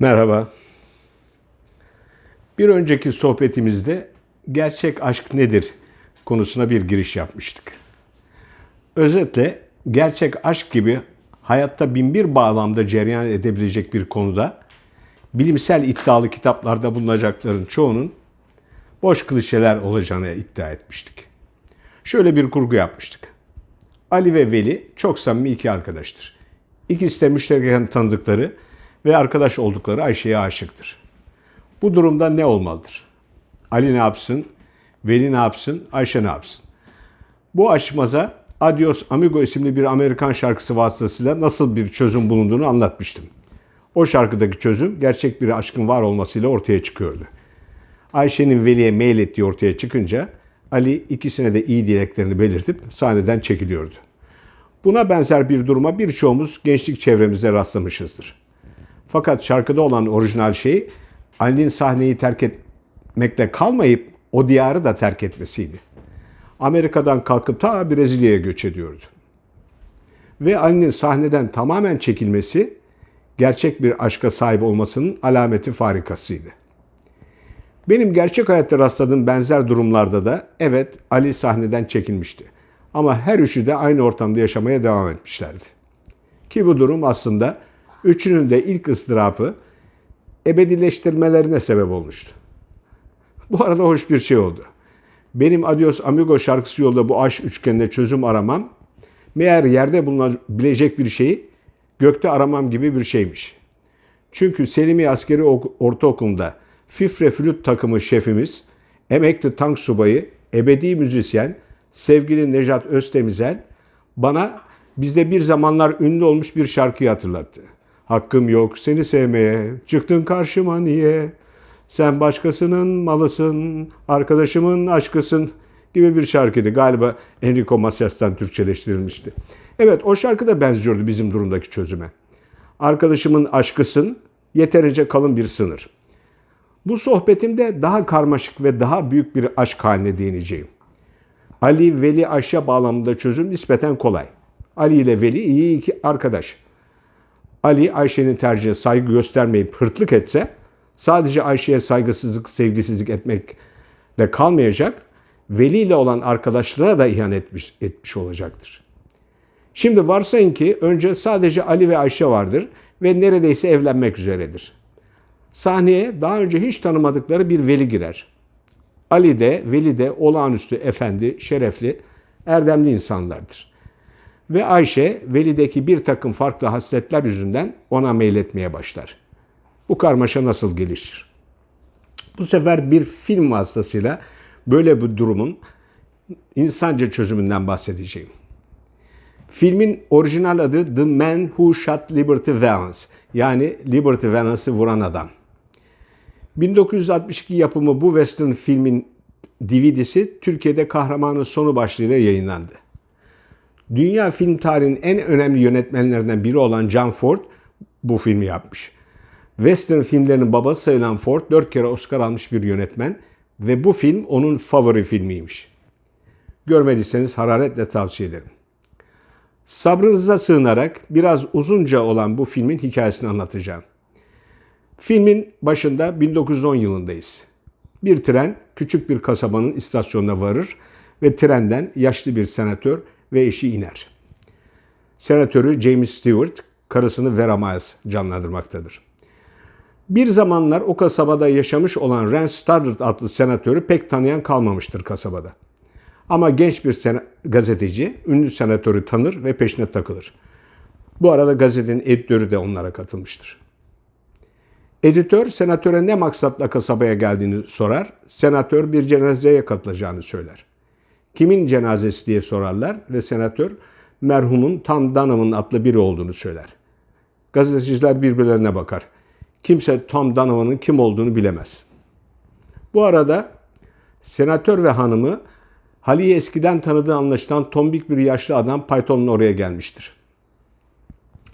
Merhaba. Bir önceki sohbetimizde gerçek aşk nedir konusuna bir giriş yapmıştık. Özetle gerçek aşk gibi hayatta binbir bağlamda cereyan edebilecek bir konuda bilimsel iddialı kitaplarda bulunacakların çoğunun boş klişeler olacağını iddia etmiştik. Şöyle bir kurgu yapmıştık. Ali ve Veli çok samimi iki arkadaştır. İkisi de müştereken tanıdıkları ve arkadaş oldukları Ayşe'ye aşıktır. Bu durumda ne olmalıdır? Ali ne yapsın? Veli ne yapsın? Ayşe ne yapsın? Bu aşmaza Adios Amigo isimli bir Amerikan şarkısı vasıtasıyla nasıl bir çözüm bulunduğunu anlatmıştım. O şarkıdaki çözüm gerçek bir aşkın var olmasıyla ortaya çıkıyordu. Ayşe'nin Veli'ye mail ettiği ortaya çıkınca Ali ikisine de iyi dileklerini belirtip sahneden çekiliyordu. Buna benzer bir duruma birçoğumuz gençlik çevremizde rastlamışızdır. Fakat şarkıda olan orijinal şey Ali'nin sahneyi terk etmekle kalmayıp o diyarı da terk etmesiydi. Amerika'dan kalkıp ta Brezilya'ya göç ediyordu. Ve Ali'nin sahneden tamamen çekilmesi gerçek bir aşka sahip olmasının alameti farikasıydı. Benim gerçek hayatta rastladığım benzer durumlarda da evet Ali sahneden çekilmişti. Ama her üçü de aynı ortamda yaşamaya devam etmişlerdi. Ki bu durum aslında üçünün de ilk ıstırapı ebedileştirmelerine sebep olmuştu. Bu arada hoş bir şey oldu. Benim Adios Amigo şarkısı yolda bu aşk üçgenine çözüm aramam, meğer yerde bulunabilecek bir şeyi gökte aramam gibi bir şeymiş. Çünkü Selimi Askeri Ortaokulu'nda Fifre Flüt takımı şefimiz, emekli tank subayı, ebedi müzisyen, sevgili Nejat Öztemizel bana bizde bir zamanlar ünlü olmuş bir şarkıyı hatırlattı. Hakkım yok seni sevmeye, çıktın karşıma niye? Sen başkasının malısın, arkadaşımın aşkısın gibi bir şarkıydı. Galiba Enrico Macias'tan Türkçeleştirilmişti. Evet o şarkı da benziyordu bizim durumdaki çözüme. Arkadaşımın aşkısın, yeterince kalın bir sınır. Bu sohbetimde daha karmaşık ve daha büyük bir aşk haline değineceğim. Ali, Veli, Ayşe bağlamında çözüm nispeten kolay. Ali ile Veli iyi iki arkadaş. Ali Ayşe'nin tercihine saygı göstermeyip hırtlık etse sadece Ayşe'ye saygısızlık, sevgisizlik etmekle kalmayacak, Veli ile olan arkadaşlarına da ihanet etmiş, etmiş olacaktır. Şimdi varsayın ki önce sadece Ali ve Ayşe vardır ve neredeyse evlenmek üzeredir. Sahneye daha önce hiç tanımadıkları bir veli girer. Ali de, Veli de olağanüstü efendi, şerefli, erdemli insanlardır. Ve Ayşe, Veli'deki bir takım farklı hasletler yüzünden ona meyletmeye başlar. Bu karmaşa nasıl gelişir? Bu sefer bir film vasıtasıyla böyle bir durumun insanca çözümünden bahsedeceğim. Filmin orijinal adı The Man Who Shot Liberty Valance yani Liberty Valance'ı vuran adam. 1962 yapımı bu western filmin DVD'si Türkiye'de Kahramanın Sonu başlığıyla yayınlandı. Dünya film tarihinin en önemli yönetmenlerinden biri olan John Ford bu filmi yapmış. Western filmlerinin babası sayılan Ford 4 kere Oscar almış bir yönetmen ve bu film onun favori filmiymiş. Görmediyseniz hararetle tavsiye ederim. Sabrınıza sığınarak biraz uzunca olan bu filmin hikayesini anlatacağım. Filmin başında 1910 yılındayız. Bir tren küçük bir kasabanın istasyonuna varır ve trenden yaşlı bir senatör ve eşi iner. Senatörü James Stewart, karısını Vera Miles canlandırmaktadır. Bir zamanlar o kasabada yaşamış olan Rance Stoddard adlı senatörü pek tanıyan kalmamıştır kasabada. Ama genç bir gazeteci ünlü senatörü tanır ve peşine takılır. Bu arada gazetenin editörü de onlara katılmıştır. Editör senatöre ne maksatla kasabaya geldiğini sorar. Senatör bir cenazeye katılacağını söyler. Kimin cenazesi diye sorarlar ve senatör merhumun Tom Dunham'ın adlı biri olduğunu söyler. Gazeteciler birbirlerine bakar. Kimse Tom Dunham'ın kim olduğunu bilemez. Bu arada senatör ve hanımı Hali'yi eskiden tanıdığı anlaşılan tombik bir yaşlı adam Python'un oraya gelmiştir.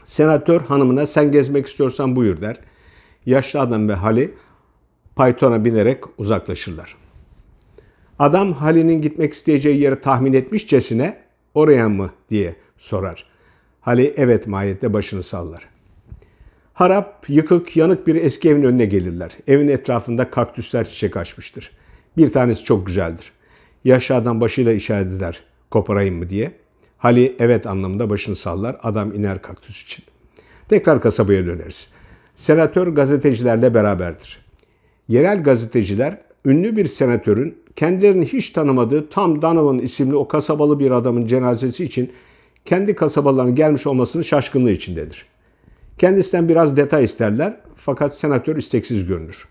Senatör hanımına sen gezmek istiyorsan buyur der. Yaşlı adam ve Hali Python'a binerek uzaklaşırlar. Adam Hali'nin gitmek isteyeceği yeri tahmin etmişçesine oraya mı diye sorar. Hali evet mahiyette başını sallar. Harap, yıkık, yanık bir eski evin önüne gelirler. Evin etrafında kaktüsler çiçek açmıştır. Bir tanesi çok güzeldir. Yaşlı adam başıyla işaret eder koparayım mı diye. Hali evet anlamında başını sallar. Adam iner kaktüs için. Tekrar kasabaya döneriz. Senatör gazetecilerle beraberdir. Yerel gazeteciler ünlü bir senatörün kendilerini hiç tanımadığı Tom Donovan isimli o kasabalı bir adamın cenazesi için kendi kasabalarına gelmiş olmasının şaşkınlığı içindedir. Kendisinden biraz detay isterler fakat senatör isteksiz görünür.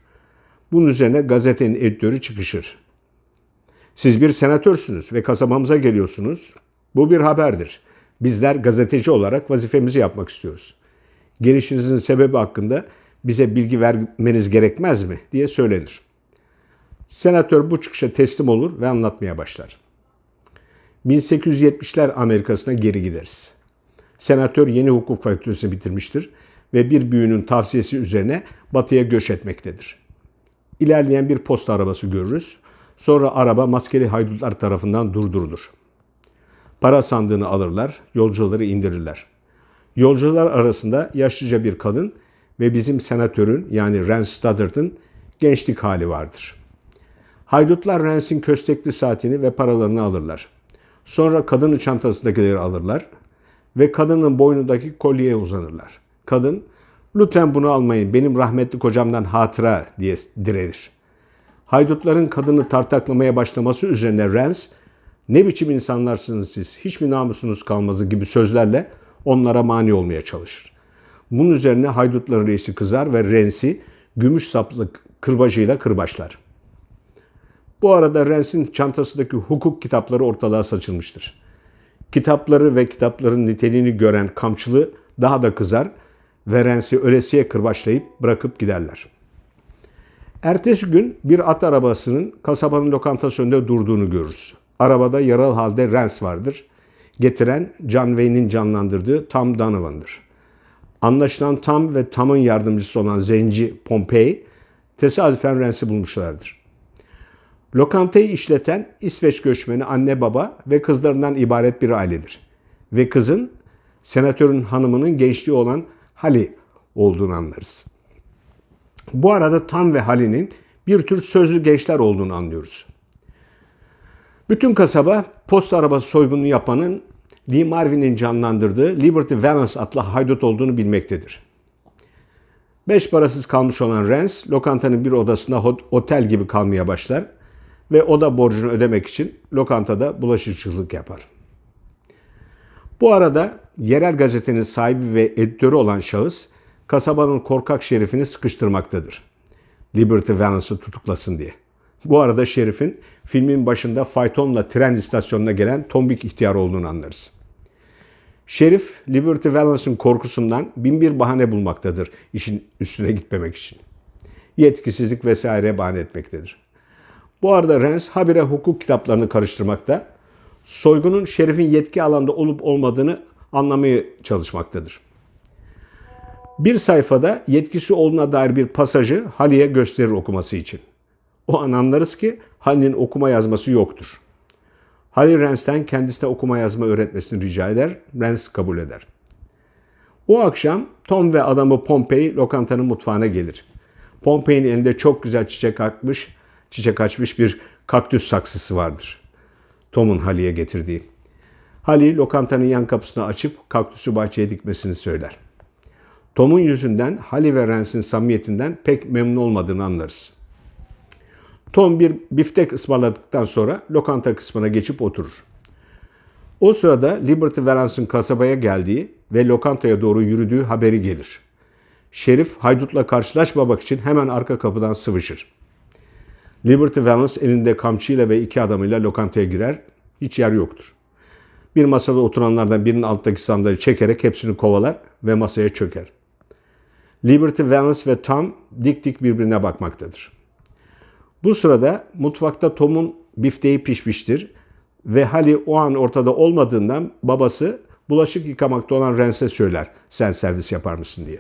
Bunun üzerine gazetenin editörü çıkışır. Siz bir senatörsünüz ve kasabamıza geliyorsunuz. Bu bir haberdir. Bizler gazeteci olarak vazifemizi yapmak istiyoruz. Gelişinizin sebebi hakkında bize bilgi vermeniz gerekmez mi diye söylenir. Senatör bu çıkışa teslim olur ve anlatmaya başlar. 1870'ler Amerika'sına geri gideriz. Senatör yeni hukuk fakültesini bitirmiştir ve bir büyüğünün tavsiyesi üzerine batıya göç etmektedir. İlerleyen bir posta arabası görürüz. Sonra araba maskeli haydutlar tarafından durdurulur. Para sandığını alırlar, yolcuları indirirler. Yolcular arasında yaşlıca bir kadın ve bizim senatörün yani Rance Stoddard'ın gençlik hali vardır. Haydutlar Rance'in köstekli saatini ve paralarını alırlar. Sonra kadının çantasındakileri alırlar ve kadının boynundaki kolyeye uzanırlar. Kadın, lütfen bunu almayın benim rahmetli kocamdan hatıra diye direnir. Haydutların kadını tartaklamaya başlaması üzerine Rance, ne biçim insanlarsınız siz, hiç mi namusunuz kalmazı gibi sözlerle onlara mani olmaya çalışır. Bunun üzerine haydutların reisi kızar ve Rensi gümüş saplı kırbacıyla kırbaçlar. Bu arada Rens'in çantasındaki hukuk kitapları ortalığa saçılmıştır. Kitapları ve kitapların niteliğini gören kamçılı daha da kızar ve Rens'i ölesiye kırbaçlayıp bırakıp giderler. Ertesi gün bir at arabasının kasabanın lokantası önünde durduğunu görürüz. Arabada yaralı halde Rens vardır. Getiren John Wayne'in canlandırdığı Tom Donovan'dır. Anlaşılan Tom ve Tom'un yardımcısı olan zenci Pompey tesadüfen Rens'i bulmuşlardır. Lokantayı işleten İsveç göçmeni anne baba ve kızlarından ibaret bir ailedir. Ve kızın senatörün hanımının gençliği olan Hali olduğunu anlarız. Bu arada Tam ve Hali'nin bir tür sözlü gençler olduğunu anlıyoruz. Bütün kasaba posta arabası soygunu yapanın Lee Marvin'in canlandırdığı Liberty Valance adlı haydut olduğunu bilmektedir. Beş parasız kalmış olan Rance, lokantanın bir odasına otel gibi kalmaya başlar ve oda borcunu ödemek için lokantada bulaşıcılık yapar. Bu arada yerel gazetenin sahibi ve editörü olan şahıs kasabanın korkak şerifini sıkıştırmaktadır. Liberty Valance'ı tutuklasın diye. Bu arada şerifin filmin başında faytonla tren istasyonuna gelen tombik ihtiyar olduğunu anlarız. Şerif, Liberty Valance'ın korkusundan bin bir bahane bulmaktadır işin üstüne gitmemek için. Yetkisizlik vesaire bahane etmektedir. Bu arada Rens habire hukuk kitaplarını karıştırmakta, soygunun şerifin yetki alanda olup olmadığını anlamaya çalışmaktadır. Bir sayfada yetkisi olduğuna dair bir pasajı Hali'ye gösterir okuması için. O an anlarız ki Hali'nin okuma yazması yoktur. Hali Rens'ten kendisine okuma yazma öğretmesini rica eder. Rens kabul eder. O akşam Tom ve adamı Pompey lokantanın mutfağına gelir. Pompey'in elinde çok güzel çiçek açmış, çiçek açmış bir kaktüs saksısı vardır. Tom'un Hali'ye getirdiği. Hali lokantanın yan kapısını açıp kaktüsü bahçeye dikmesini söyler. Tom'un yüzünden Hali ve Rens'in samimiyetinden pek memnun olmadığını anlarız. Tom bir biftek ısmarladıktan sonra lokanta kısmına geçip oturur. O sırada Liberty Valance'ın kasabaya geldiği ve lokantaya doğru yürüdüğü haberi gelir. Şerif haydutla karşılaşmamak için hemen arka kapıdan sıvışır. Liberty Valance elinde kamçıyla ve iki adamıyla lokantaya girer. Hiç yer yoktur. Bir masada oturanlardan birinin alttaki sandalye çekerek hepsini kovalar ve masaya çöker. Liberty Valance ve Tom dik dik birbirine bakmaktadır. Bu sırada mutfakta Tom'un bifteği pişmiştir ve Hali o an ortada olmadığından babası bulaşık yıkamakta olan Rens'e söyler sen servis yapar mısın diye.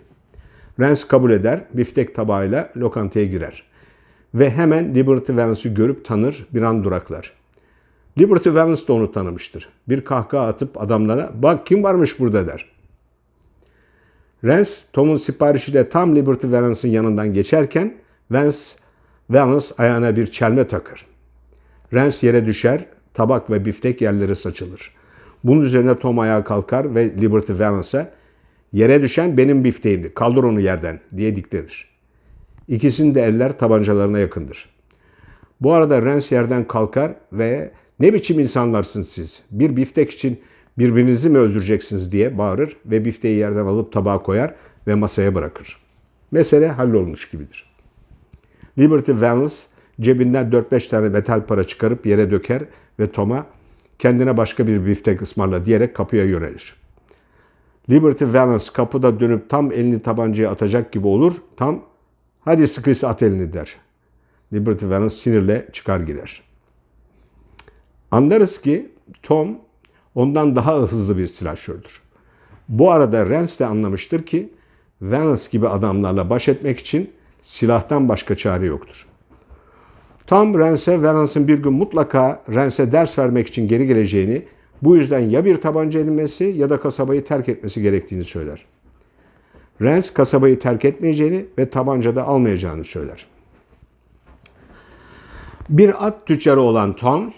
Rens kabul eder, biftek tabağıyla lokantaya girer. Ve hemen Liberty Valance'ı görüp tanır, bir an duraklar. Liberty Valance de onu tanımıştır. Bir kahkaha atıp adamlara bak kim varmış burada der. Rance, Tom'un siparişiyle tam Liberty Valance'ın yanından geçerken Vance, Valance ayağına bir çelme takır. Rance yere düşer, tabak ve biftek yerlere saçılır. Bunun üzerine Tom ayağa kalkar ve Liberty Valance'a yere düşen benim bifteğimdi, kaldır onu yerden diye diklenir. İkisinin de eller tabancalarına yakındır. Bu arada Rance yerden kalkar ve ne biçim insanlarsınız siz? Bir biftek için birbirinizi mi öldüreceksiniz diye bağırır ve bifteği yerden alıp tabağa koyar ve masaya bırakır. Mesele hallolmuş gibidir. Liberty Valance cebinden 4-5 tane metal para çıkarıp yere döker ve Tom'a kendine başka bir biftek ısmarla diyerek kapıya yönelir. Liberty Valance kapıda dönüp tam elini tabancaya atacak gibi olur. Tam hadi sıkıysa at elini der. Liberty Valance sinirle çıkar gider. Anlarız ki Tom ondan daha hızlı bir silahşördür. Bu arada Rance de anlamıştır ki Valance gibi adamlarla baş etmek için silahtan başka çare yoktur. Tom Rance'e Valance'ın bir gün mutlaka Rance'e ders vermek için geri geleceğini, bu yüzden ya bir tabanca edinmesi ya da kasabayı terk etmesi gerektiğini söyler. Rance kasabayı terk etmeyeceğini ve tabanca da almayacağını söyler. Bir at tüccarı olan Tom,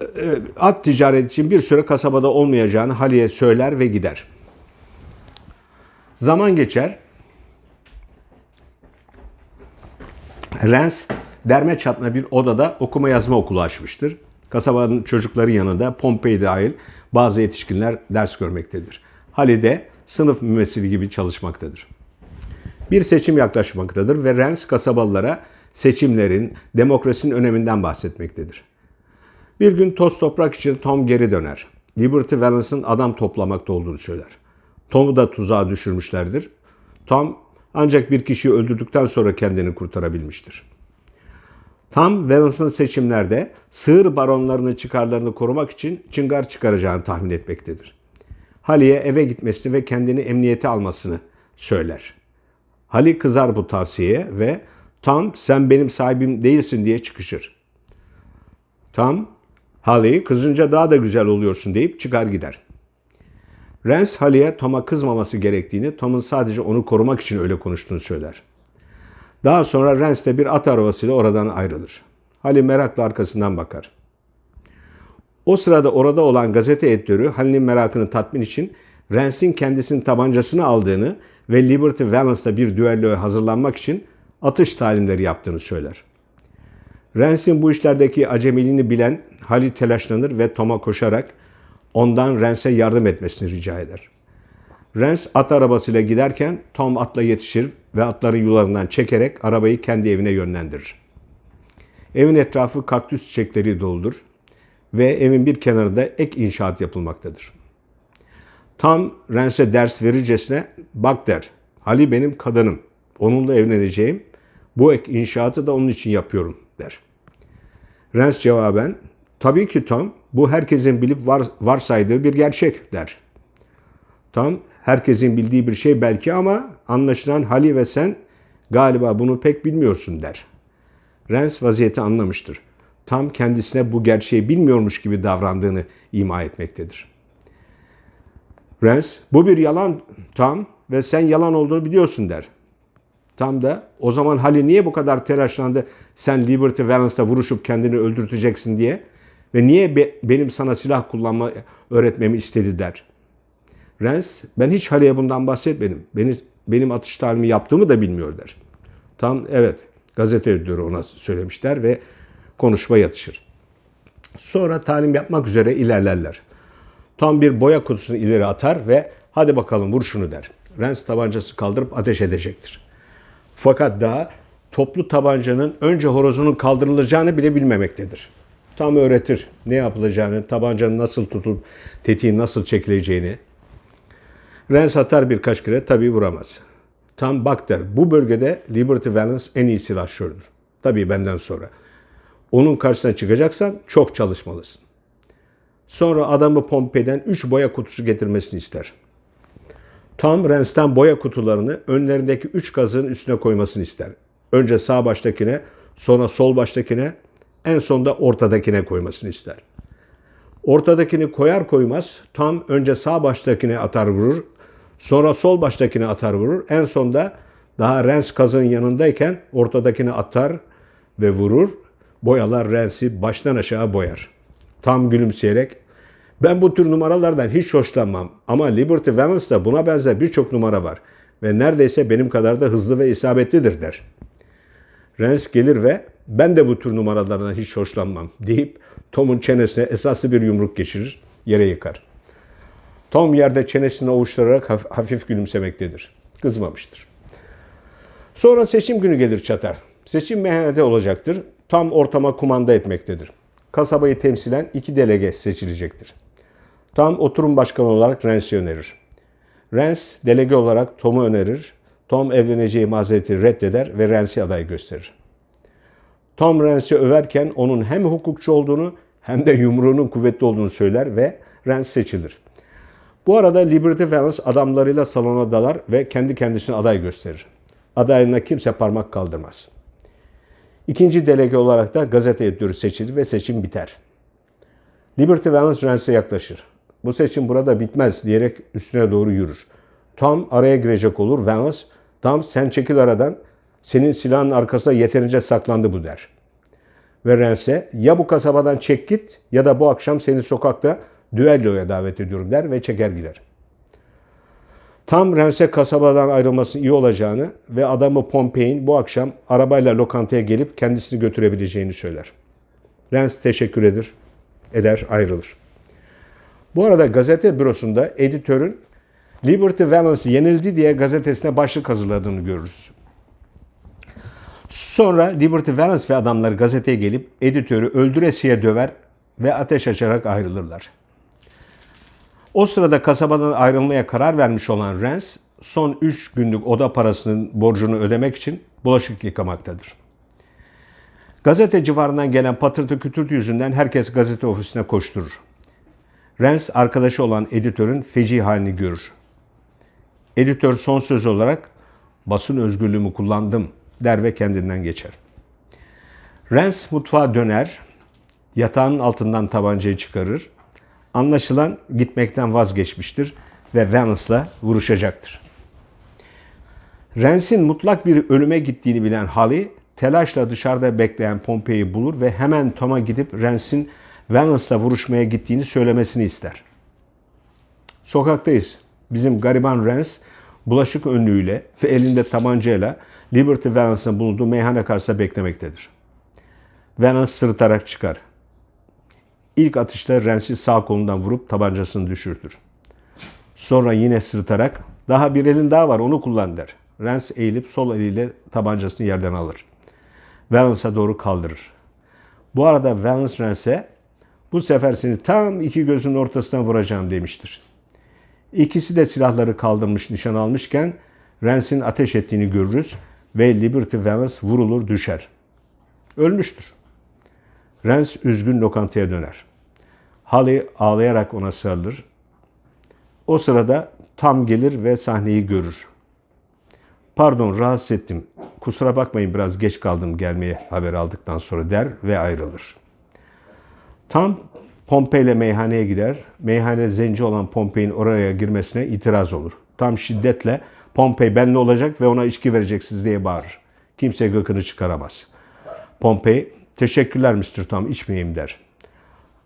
e, at ticaret için bir süre kasabada olmayacağını Hali'ye söyler ve gider. Zaman geçer. Rens derme çatma bir odada okuma yazma okulu açmıştır. Kasabanın çocukları yanında Pompei dahil bazı yetişkinler ders görmektedir. Hali de sınıf mümessili gibi çalışmaktadır. Bir seçim yaklaşmaktadır ve Rens kasabalılara seçimlerin, demokrasinin öneminden bahsetmektedir. Bir gün toz toprak için Tom geri döner. Liberty Valance'ın adam toplamakta olduğunu söyler. Tom'u da tuzağa düşürmüşlerdir. Tom ancak bir kişiyi öldürdükten sonra kendini kurtarabilmiştir. Tam Valance'ın seçimlerde sığır baronlarının çıkarlarını korumak için çıngar çıkaracağını tahmin etmektedir. Hali'ye eve gitmesini ve kendini emniyete almasını söyler. Hali kızar bu tavsiyeye ve Tam sen benim sahibim değilsin diye çıkışır. Tam Hali kızınca daha da güzel oluyorsun deyip çıkar gider. Rance Hali'ye Tom'a kızmaması gerektiğini, Tom'un sadece onu korumak için öyle konuştuğunu söyler. Daha sonra Rance de bir at arabasıyla oradan ayrılır. Hali merakla arkasından bakar. O sırada orada olan gazete editörü Halil'in merakını tatmin için Rance'in kendisinin tabancasını aldığını ve Liberty Valance'la bir düelloya hazırlanmak için atış talimleri yaptığını söyler. Rance'in bu işlerdeki acemiliğini bilen Halil telaşlanır ve Tom'a koşarak ondan Rance'e yardım etmesini rica eder. Rance at arabasıyla giderken Tom atla yetişir ve atları yularından çekerek arabayı kendi evine yönlendirir. Evin etrafı kaktüs çiçekleri doldur ve evin bir kenarında ek inşaat yapılmaktadır. Tom Rance'e ders verircesine bak der. Ali benim kadınım. Onunla evleneceğim. Bu ek inşaatı da onun için yapıyorum der. Rance cevaben tabii ki Tom bu herkesin bilip var, varsaydığı bir gerçek der. Tom herkesin bildiği bir şey belki ama anlaşılan Hali ve sen galiba bunu pek bilmiyorsun der. Rance vaziyeti anlamıştır. Tam kendisine bu gerçeği bilmiyormuş gibi davrandığını ima etmektedir. Rance, bu bir yalan Tam ve sen yalan olduğunu biliyorsun der. Tam da o zaman Halil niye bu kadar telaşlandı sen Liberty Valance'da vuruşup kendini öldürteceksin diye ve niye be, benim sana silah kullanma öğretmemi istedi der. Rens ben hiç Halil'e bundan bahsetmedim. Beni, benim atış talimi yaptığımı da bilmiyor der. Tam evet gazete editörü ona söylemişler ve konuşma yatışır. Sonra talim yapmak üzere ilerlerler. Tam bir boya kutusunu ileri atar ve hadi bakalım vur şunu der. Rens tabancası kaldırıp ateş edecektir. Fakat daha toplu tabancanın önce horozunun kaldırılacağını bile bilmemektedir. Tam öğretir ne yapılacağını, tabancanın nasıl tutulup tetiğin nasıl çekileceğini. Rens atar birkaç kere tabii vuramaz. Tam bak der bu bölgede Liberty Valance en iyi silahşördür. Tabii benden sonra. Onun karşısına çıkacaksan çok çalışmalısın. Sonra adamı Pompei'den 3 boya kutusu getirmesini ister. Tam Rens'ten boya kutularını önlerindeki 3 kazığın üstüne koymasını ister. Önce sağ baştakine, sonra sol baştakine, en sonda ortadakine koymasını ister. Ortadakini koyar koymaz tam önce sağ baştakine atar vurur. Sonra sol baştakine atar vurur. En sonda daha Rens kazın yanındayken ortadakini atar ve vurur. Boyalar Rens'i baştan aşağı boyar. Tam gülümseyerek ben bu tür numaralardan hiç hoşlanmam ama Liberty Valence'da buna benzer birçok numara var ve neredeyse benim kadar da hızlı ve isabetlidir der. Rens gelir ve ben de bu tür numaralardan hiç hoşlanmam deyip Tom'un çenesine esaslı bir yumruk geçirir, yere yıkar. Tom yerde çenesini ovuşturarak haf- hafif gülümsemektedir. Kızmamıştır. Sonra seçim günü gelir çatar. Seçim meyhanede olacaktır. Tam ortama kumanda etmektedir. Kasabayı temsilen iki delege seçilecektir. Tam oturum başkanı olarak Rens'i önerir. Rens delege olarak Tom'u önerir. Tom evleneceği mazereti reddeder ve Rens'i aday gösterir. Tom Rens'i överken onun hem hukukçu olduğunu hem de yumruğunun kuvvetli olduğunu söyler ve Rens seçilir. Bu arada Liberty Valance adamlarıyla salona dalar ve kendi kendisine aday gösterir. Adayına kimse parmak kaldırmaz. İkinci delege olarak da gazete editörü seçilir ve seçim biter. Liberty Valance Rennes'e yaklaşır. Bu seçim burada bitmez diyerek üstüne doğru yürür. Tom araya girecek olur. Valance, Tom sen çekil aradan. Senin silahın arkasında yeterince saklandı bu der. Ve Rennes'e ya bu kasabadan çek git ya da bu akşam seni sokakta düelloya davet ediyorum der ve çeker gider. Tam Rennes'e kasabadan ayrılması iyi olacağını ve adamı Pompey'in bu akşam arabayla lokantaya gelip kendisini götürebileceğini söyler. Rennes teşekkür eder, eder ayrılır. Bu arada gazete bürosunda editörün Liberty Valance yenildi diye gazetesine başlık hazırladığını görürüz. Sonra Liberty Valance ve adamları gazeteye gelip editörü öldüresiye döver ve ateş açarak ayrılırlar. O sırada kasabadan ayrılmaya karar vermiş olan Rens, son 3 günlük oda parasının borcunu ödemek için bulaşık yıkamaktadır. Gazete civarından gelen patırtı kütürtü yüzünden herkes gazete ofisine koşturur. Rens arkadaşı olan editörün feci halini görür. Editör son söz olarak basın özgürlüğümü kullandım der ve kendinden geçer. Rens mutfağa döner, yatağının altından tabancayı çıkarır. Anlaşılan gitmekten vazgeçmiştir ve Valence'la vuruşacaktır. Rens'in mutlak bir ölüme gittiğini bilen Halley, telaşla dışarıda bekleyen Pompey'i bulur ve hemen Tom'a gidip Rens'in Valence'la vuruşmaya gittiğini söylemesini ister. Sokaktayız. Bizim gariban Rens bulaşık önlüğüyle ve elinde tabancayla Liberty Valence'ın bulunduğu meyhane karşısında beklemektedir. Valence sırıtarak çıkar. İlk atışta Rens'i sağ kolundan vurup tabancasını düşürtür. Sonra yine sırıtarak daha bir elin daha var onu kullan der. Rens eğilip sol eliyle tabancasını yerden alır. Valence'a doğru kaldırır. Bu arada Valence Rens'e bu sefer seni tam iki gözün ortasından vuracağım demiştir. İkisi de silahları kaldırmış nişan almışken Rens'in ateş ettiğini görürüz ve Liberty Valance vurulur düşer. Ölmüştür. Rens üzgün lokantaya döner. Halley ağlayarak ona sarılır. O sırada tam gelir ve sahneyi görür. Pardon rahatsız ettim. Kusura bakmayın biraz geç kaldım gelmeye haber aldıktan sonra der ve ayrılır. Tam Pompey ile meyhaneye gider. Meyhane zenci olan Pompey'in oraya girmesine itiraz olur. Tam şiddetle Pompey ben ne olacak ve ona içki vereceksiniz diye bağırır. Kimse gıkını çıkaramaz. Pompey teşekkürler Mr. Tom içmeyeyim der.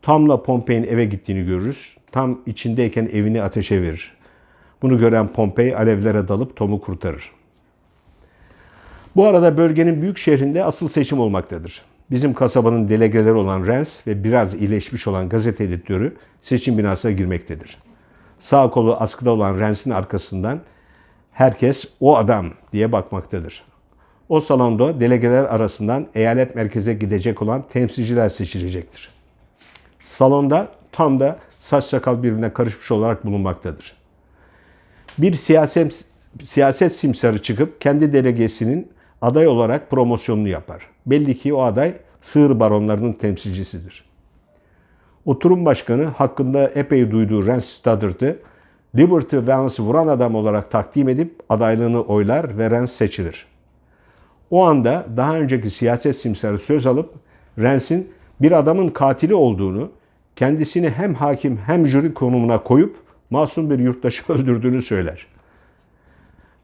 Tom'la Pompey'in eve gittiğini görürüz. Tam içindeyken evini ateşe verir. Bunu gören Pompey alevlere dalıp Tom'u kurtarır. Bu arada bölgenin büyük şehrinde asıl seçim olmaktadır. Bizim kasabanın delegeleri olan Rens ve biraz iyileşmiş olan gazete editörü seçim binasına girmektedir. Sağ kolu askıda olan Rens'in arkasından herkes o adam diye bakmaktadır. O salonda delegeler arasından eyalet merkeze gidecek olan temsilciler seçilecektir. Salonda tam da saç sakal birbirine karışmış olarak bulunmaktadır. Bir siyaset, siyaset simsarı çıkıp kendi delegesinin aday olarak promosyonunu yapar. Belli ki o aday sığır baronlarının temsilcisidir. Oturum başkanı hakkında epey duyduğu Rance Stoddard'ı Liberty Valence'ı vuran adam olarak takdim edip adaylığını oylar ve Rance seçilir. O anda daha önceki siyaset simsarı söz alıp Rence'in bir adamın katili olduğunu, kendisini hem hakim hem jüri konumuna koyup masum bir yurttaşı öldürdüğünü söyler.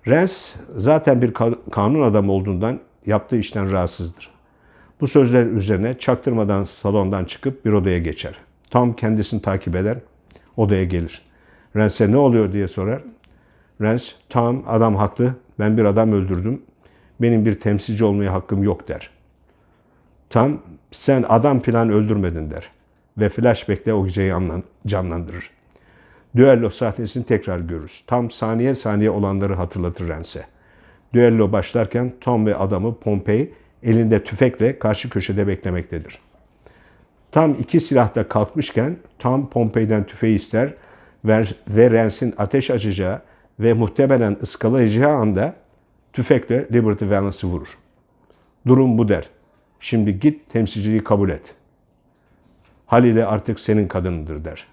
Rens zaten bir ka- kanun adamı olduğundan yaptığı işten rahatsızdır. Bu sözler üzerine çaktırmadan salondan çıkıp bir odaya geçer. Tom kendisini takip eder, odaya gelir. Rens'e ne oluyor diye sorar. Rens, Tom adam haklı, ben bir adam öldürdüm, benim bir temsilci olmaya hakkım yok der. Tom, sen adam filan öldürmedin der ve flashback'te o geceyi anlan- canlandırır. Düello sahnesini tekrar görürüz. Tam saniye saniye olanları hatırlatır Rens'e. Düello başlarken Tom ve adamı Pompey elinde tüfekle karşı köşede beklemektedir. Tam iki silah da kalkmışken Tom Pompey'den tüfeği ister ve ve ateş açacağı ve muhtemelen ıskalayacağı anda tüfekle Liberty Valance'ı vurur. Durum bu der. Şimdi git temsilciliği kabul et. Halil'e artık senin kadınındır der.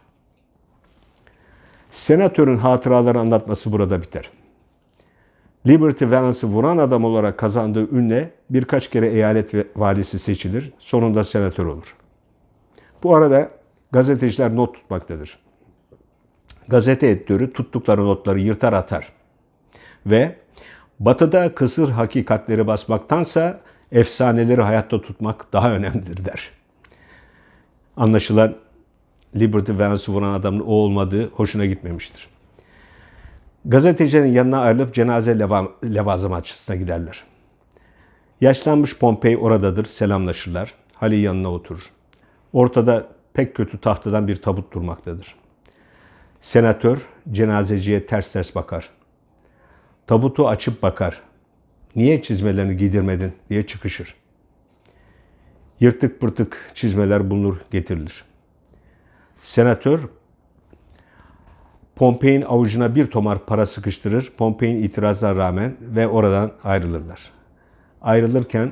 Senatörün hatıraları anlatması burada biter. Liberty Valance'ı vuran adam olarak kazandığı ünle birkaç kere eyalet valisi seçilir. Sonunda senatör olur. Bu arada gazeteciler not tutmaktadır. Gazete editörü tuttukları notları yırtar atar. Ve batıda kısır hakikatleri basmaktansa efsaneleri hayatta tutmak daha önemlidir der. Anlaşılan Liberty Valance'ı vuran adamın o olmadığı hoşuna gitmemiştir. Gazetecilerin yanına ayrılıp cenaze leva, levazımatçısına giderler. Yaşlanmış Pompey oradadır, selamlaşırlar. Halil yanına oturur. Ortada pek kötü tahtadan bir tabut durmaktadır. Senatör cenazeciye ters ters bakar. Tabutu açıp bakar. Niye çizmelerini giydirmedin diye çıkışır. Yırtık pırtık çizmeler bulunur, getirilir. Senatör Pompey'in avucuna bir tomar para sıkıştırır. Pompey'in itirazına rağmen ve oradan ayrılırlar. Ayrılırken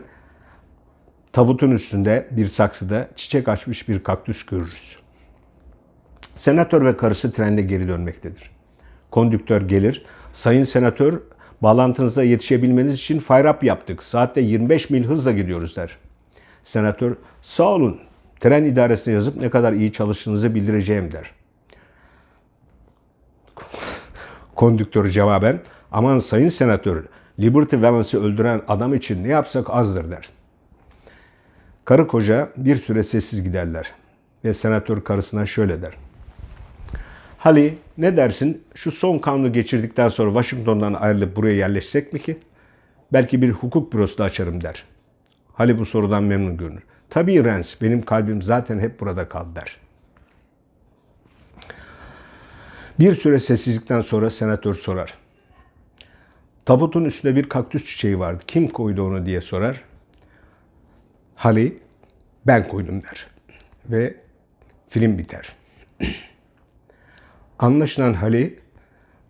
tabutun üstünde bir saksıda çiçek açmış bir kaktüs görürüz. Senatör ve karısı trende geri dönmektedir. Kondüktör gelir. Sayın senatör, bağlantınıza yetişebilmeniz için up yaptık. Saatte 25 mil hızla gidiyoruz der. Senatör, sağ olun. Tren idaresine yazıp ne kadar iyi çalıştığınızı bildireceğim der. Kondüktör cevaben, aman sayın senatör, Liberty Valance'ı öldüren adam için ne yapsak azdır der. Karı koca bir süre sessiz giderler. Ve senatör karısına şöyle der. Hali ne dersin şu son kanunu geçirdikten sonra Washington'dan ayrılıp buraya yerleşsek mi ki? Belki bir hukuk bürosu da açarım der. Hali bu sorudan memnun görünür. Tabii Rens benim kalbim zaten hep burada kaldı der. Bir süre sessizlikten sonra senatör sorar. Tabutun üstünde bir kaktüs çiçeği vardı. Kim koydu onu diye sorar. Hali ben koydum der. Ve film biter. Anlaşılan Hali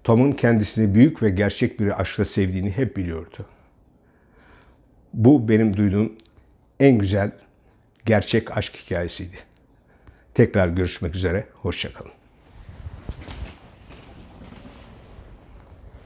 Tom'un kendisini büyük ve gerçek bir aşkla sevdiğini hep biliyordu. Bu benim duyduğum en güzel gerçek aşk hikayesiydi. Tekrar görüşmek üzere, hoşçakalın.